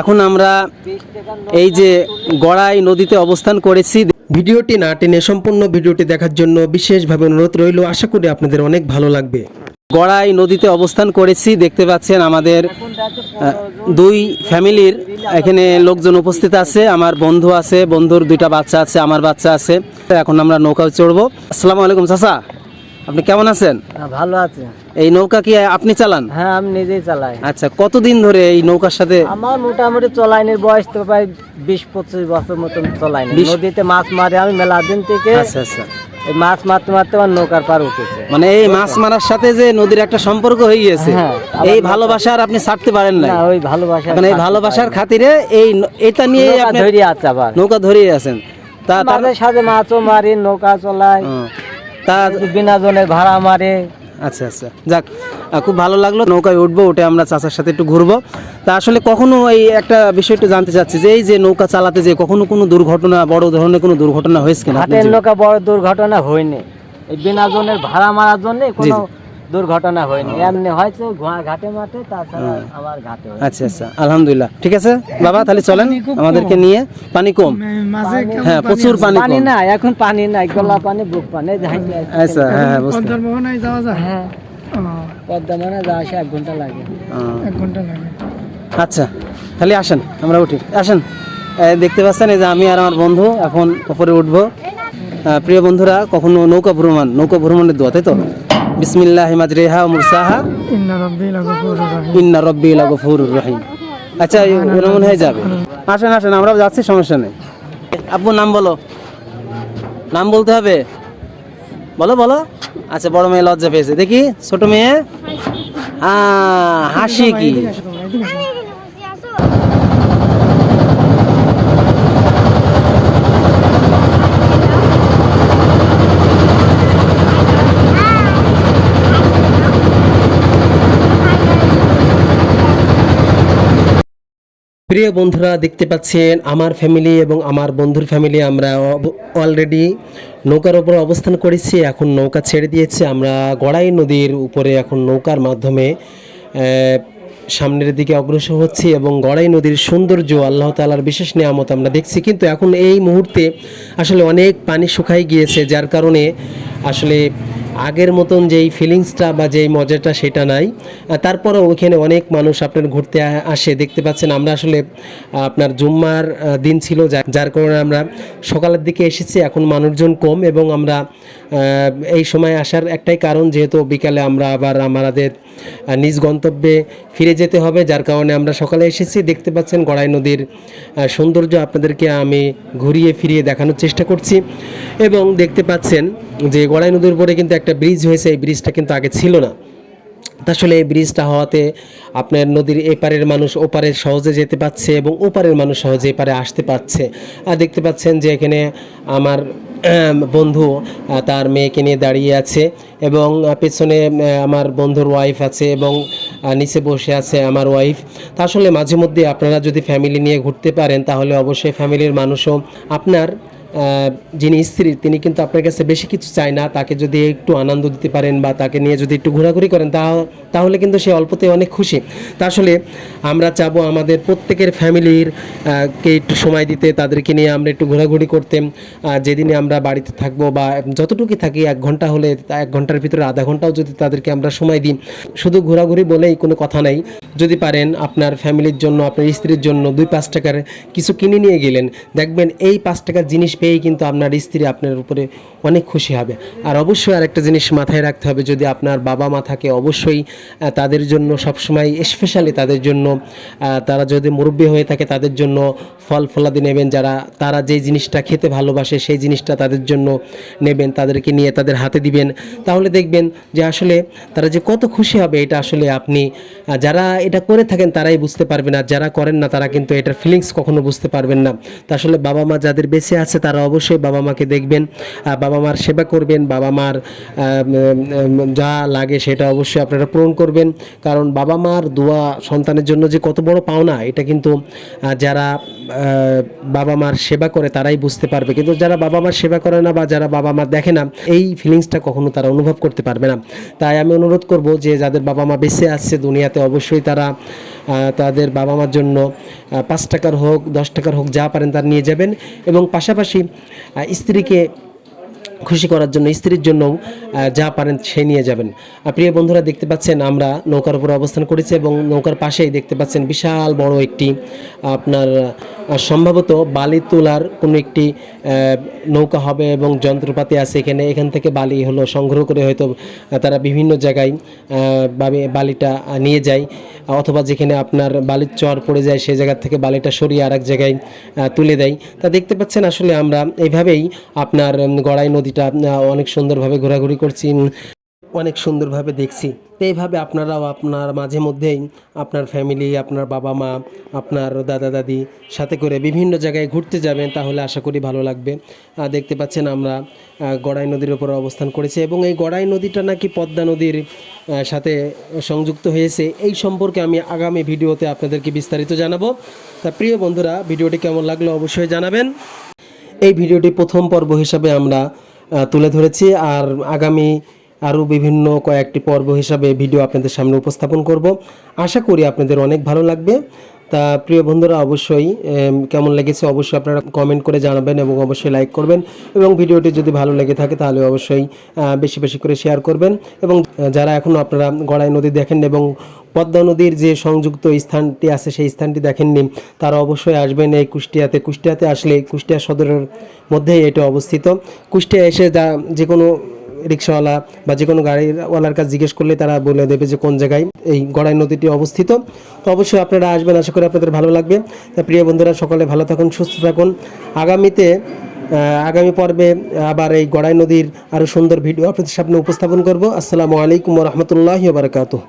এখন আমরা এই যে গড়াই নদীতে অবস্থান করেছি। ভিডিওটি না টেনে সম্পূর্ণ ভিডিওটি দেখার জন্য বিশেষভাবে অনুরোধ রইল। আশা করি আপনাদের অনেক ভালো লাগবে। গড়াই নদীতে অবস্থান করেছি দেখতে পাচ্ছেন আমাদের দুই ফ্যামিলির। এখানে লোকজন উপস্থিত আছে আমার বন্ধু আছে বন্ধুর দুইটা বাচ্চা আছে আমার বাচ্চা আছে। এখন আমরা নৌকায় চড়বো। আসসালামু আলাইকুম চাচা। আপনি কেমন আছেন? হ্যাঁ, ভালো আছে। এই নৌকা কি আপনি চালান? হ্যাঁ আমি নিজেই চালাই। আচ্ছা কতদিন ধরে এই নৌকার সাথে আমার মোটামুটি চলাইনির বয়স তো প্রায় বিশ পঁচিশ বছর মতন চলাইনি। নদীতে মাছ মারে আমি মেলা দিন থেকে আচ্ছা আচ্ছা। এই মাছ মারতে মারতে আমার নৌকার পার উঠেছে। মানে এই মাছ মারার সাথে যে নদীর একটা সম্পর্ক হয়ে গেছে হ্যাঁ, এই ভালোবাসার আপনি ছাড়তে পারেন না ওই ভালোবাসা মানে এই ভালোবাসার খাতিরে এই এটা নিয়ে আপনি ধরে আছে আবার। নৌকা ধরিয়ে আছেন। তা তার সাথে মাছও মারি নৌকা চলাই। তা বিনা ভাড়া মারে। আচ্ছা আচ্ছা। যাক খুব ভালো লাগল। নৌকায় উঠবো উঠে আমরা চাচার সাথে একটু ঘুরবো। তা আসলে কখনো এই একটা বিষয় একটু জানতে চাচ্ছি যে এই যে নৌকা চালাতে যে কখনো কোনো দুর্ঘটনা বড় ধরনের কোনো দুর্ঘটনা হয়েছে কিনা? আপনার নৌকা বড় দুর্ঘটনা হয়নি। এই বিনা জনের ভাড়া মারার জন্য কোনো দুর্ঘটনা হয়নি। এমনি হয়তো ঘোড়া ঘাটে মাঠে তাছাড়া আমার ঘাটে আচ্ছা আচ্ছা। আলহামদুলিল্লাহ। ঠিক আছে? বাবা তাহলে চলেন। আমাদেরকে নিয়ে পানি কম। হ্যাঁ প্রচুর পানি পানি না এখন পানি নাই গলা পানি বুক পানি। আচ্ছা হ্যাঁ হ্যাঁ বুঝতে হ্যাঁ। পদ্মা মানে যা আসে এক ঘণ্টা লাগে। আহ, আচ্ছা তাহলে আসেন আমরা উঠি। আসেন। দেখতে পাচ্ছেন এই যে আমি আর আমার বন্ধু এখন উপরে উঠবো। আহ, প্রিয় বন্ধুরা কখনো নৌকা ভ্রমণ নৌকা ভ্রমণের দোয়া তাই তো? বিসমিল্লাহ মাজরেহা মুরসাহা। ইন্না রব্বি লাগফুরুর রহিম। আচ্ছা মনে হয় যাবে। আসেন আসেন আমরাও যাচ্ছি সমস্যা নেই। আব্বু নাম বলো। নাম বলতে হবে? বলো বলো। আচ্ছা বড় মেয়ে লজ্জা পেয়েছে। দেখি ছোট মেয়ে? হাসি কি? প্রিয় বন্ধুরা, দেখতে পাচ্ছেন আমার ফ্যামিলি এবং আমার বন্ধুর ফ্যামিলি আমরা অলরেডি নৌকার উপর অবস্থান করেছি, এখন নৌকা ছেড়ে দিয়েছে। আমরা গড়াই নদীর উপরে এখন নৌকার মাধ্যমে সামনের দিকে অগ্রসর হচ্ছি এবং গড়াই নদীর সৌন্দর্য, আল্লাহ তালার বিশেষ নিয়ামত আমরা দেখছি। কিন্তু এখন এই মুহূর্তে আসলে অনেক পানি শুকাই গিয়েছে, যার কারণে আসলে আগের মতন যেই ফিলিংসটা বা যেই মজাটা সেটা নাই। আহ, তারপরেও ওইখানে অনেক মানুষ আপনার ঘুরতে আসে। দেখতে পাচ্ছেন আমরা আসলে আপনার জুম্মার দিন ছিল যার কারণে আমরা সকালের দিকে এসেছি এখন মানুষজন কম এবং আমরা এই সময় আসার একটাই কারণ যেহেতু বিকালে আমরা আবার আমাদের নিজ গন্তব্যে ফিরে যেতে হবে যার কারণে আমরা সকালে এসেছি। দেখতে পাচ্ছেন গড়াই নদীর সৌন্দর্য আপনাদেরকে আমি ঘুরিয়ে ফিরিয়ে দেখানোর চেষ্টা করছি। এবং দেখতে পাচ্ছেন যে গড়াই নদীর উপরে কিন্তু একটা ব্রিজ হয়েছে, এই ব্রিজটা কিন্তু আগে ছিল না। আসলে এই ব্রিজটা হওয়াতে আপনার নদীর এপারের মানুষ ওপারে সহজে যেতে পারছে এবং ওপারের মানুষ সহজে এপারে আসতে পারছে। আর দেখতে পাচ্ছেন যে এখানে আমার বন্ধু তার মেয়েকে নিয়ে দাঁড়িয়ে আছে এবং পেছনে আমার বন্ধুর ওয়াইফ আছে এবং নিচে বসে আছে আমার ওয়াইফ তা আসলে মাঝে মধ্যে আপনারা যদি ফ্যামিলি নিয়ে ঘুরতে পারেন, তাহলে অবশ্যই ফ্যামিলির মানুষও আপনার যিনি স্ত্রী, তিনি কিন্তু আপনার কাছে বেশি কিছু চায় না, তাকে যদি একটু আনন্দ দিতে পারেন বা তাকে নিয়ে যদি একটু ঘোরাঘুরি করেন, তা তাহলে কিন্তু সে অল্পতে অনেক খুশি। তা আসলে আমরা চাবো আমাদের প্রত্যেকের ফ্যামিলির কে একটু সময় দিতে, তাদেরকে নিয়ে আমরা একটু ঘোরাঘুরি করতে যেদিনে আমরা বাড়িতে থাকব বা যতটুকু থাকি, এক ঘণ্টা হলে, এক ঘণ্টার ভিতরে আধা ঘন্টাও যদি তাদেরকে আমরা সময় দিই, শুধু ঘোরাঘুরি বলেই কোনো কথা নাই। যদি পারেন আপনার ফ্যামিলির জন্য, আপনার স্ত্রীর জন্য দুই পাঁচ টাকার কিছু কিনে নিয়ে গেলেন, দেখবেন এই পাঁচ টাকার জিনিস পেয়েই কিন্তু আপনার স্ত্রী আপনার উপরে অনেক খুশি হবে। আর অবশ্যই আরেকটা জিনিস মাথায় রাখতে হবে, যদি আপনার বাবা মা থাকে, অবশ্যই তাদের জন্য সবসময় স্পেশালি তাদের জন্য তারা যদি মুরব্বী হয়ে থাকে, তাদের জন্য ফল ফলাদি নেবেন, যারা, তারা যে জিনিসটা খেতে ভালোবাসে, সেই জিনিসটা তাদের জন্য নেবেন, তাদেরকে নিয়ে তাদের হাতে দিবেন। তাহলে দেখবেন যে আসলে তারা যে কত খুশি হবে, এটা আসলে আপনি যারা এটা করে থাকেন, তারাই বুঝতে পারবেন আর যারা করেন না, তারা কিন্তু এটার ফিলিংস কখনো বুঝতে পারবেন না। তা আসলে বাবা মা যাদের বেঁচে আছে, তারা অবশ্যই বাবা মাকে দেখবেন বাবা মার সেবা করবেন, বাবা মার যা লাগে সেটা অবশ্যই আপনারা পূরণ করবেন। কারণ বাবা মার দোয়া সন্তানের জন্য যে কত বড় পাওনা, এটা কিন্তু যারা বাবা মার সেবা করে তারাই বুঝতে পারবে। কিন্তু যারা বাবা মার সেবা করে না বা যারা বাবা মা দেখে না, এই ফিলিংসটা কখনো তারা অনুভব করতে পারবে না। তাই আমি অনুরোধ করব যে যাদের বাবা মা বেঁচে আসছে দুনিয়াতে, অবশ্যই তারা তাদের বাবা মার জন্য পাঁচ টাকার হোক, দশ টাকার হোক যা পারেন তার নিয়ে যাবেন। এবং পাশাপাশি স্ত্রীকে খুশি করার জন্য, স্ত্রীর জন্য যা পারেন সে নিয়ে যাবেন। প্রিয় বন্ধুরা, দেখতে পাচ্ছেন আমরা নৌকার উপরে অবস্থান করেছি এবং নৌকার পাশেই দেখতে পাচ্ছেন বিশাল বড় একটি, আপনার সম্ভবত বালি তোলার কোনো একটি নৌকা হবে এবং যন্ত্রপাতি আছে এখানে। এখান থেকে বালি হলো সংগ্রহ করে হয়তো তারা বিভিন্ন জায়গায় বালি- বালিটা নিয়ে যায়, অথবা যেখানে আপনার বালির চর পড়ে যায় সেই জায়গা থেকে বালিটা সরিয়ে আর এক জায়গায় তুলে দেয়। তা দেখতে পাচ্ছেন আসলে আমরা এইভাবেই আপনার গড়াই নদীটা আহ, অনেক সুন্দরভাবে ঘোরাঘুরি করছি অনেক সুন্দরভাবে দেখছি। এইভাবে আপনারাও আপনার মাঝে মধ্যেই আপনার ফ্যামিলি আপনার বাবা মা আপনার দাদা দাদি সাথে করে বিভিন্ন জায়গায় ঘুরতে যাবেন তাহলে আশা করি ভালো লাগবে। দেখতে পাচ্ছেন আমরা গড়াই নদীর উপর অবস্থান করেছি এবং এই গড়াই নদীটা নাকি পদ্মা নদীর সাথে সংযুক্ত হয়েছে। এই সম্পর্কে আমি আগামী ভিডিওতে আপনাদেরকে বিস্তারিত জানাব। তা প্রিয় বন্ধুরা ভিডিওটি কেমন লাগল অবশ্যই জানাবেন। এই ভিডিওটি প্রথম পর্ব হিসাবে আমরা তুলে ধরেছি। আর আগামী আরও বিভিন্ন কয়েকটি পর্ব হিসাবে ভিডিও আপনাদের সামনে উপস্থাপন করব। আশা করি আপনাদের অনেক ভালো লাগবে। তা প্রিয় বন্ধুরা, অবশ্যই কেমন লেগেছে অবশ্যই আপনারা কমেন্ট করে জানাবেন এবং অবশ্যই লাইক করবেন এবং ভিডিওটি যদি ভালো লেগে থাকে তাহলে অবশ্যই বেশি বেশি করে শেয়ার করবেন এবং যারা এখনও আপনারা গড়াই নদী দেখেন এবং পদ্মা নদীর যে সংযুক্ত স্থানটি আছে সেই স্থানটি দেখেননি, তারা অবশ্যই আসবেন এই কুষ্টিয়াতে। কুষ্টিয়াতে আসলে কুষ্টিয়া সদরের মধ্যেই এটা অবস্থিত। কুষ্টিয়া এসে যা যে কোনো রিক্সাওয়ালা বা যে কোনো গাড়িওয়ালার কাছে জিজ্ঞেস করলে তারা বলে দেবে যে কোন জায়গায় এই গড়াই নদীটি অবস্থিত। তো অবশ্যই আপনারা আসবেন, আশা করি আপনাদের ভালো লাগবে। প্রিয় বন্ধুরা, সকলে ভালো থাকুন, সুস্থ থাকুন। আগামীতে আগামী পর্বে আবার এই গড়াই নদীর আরও সুন্দর ভিডিও আপনাদের সামনে উপস্থাপন করব। আসসালামু আলাইকুম রহমতুল্লাহ বারকাতুহ।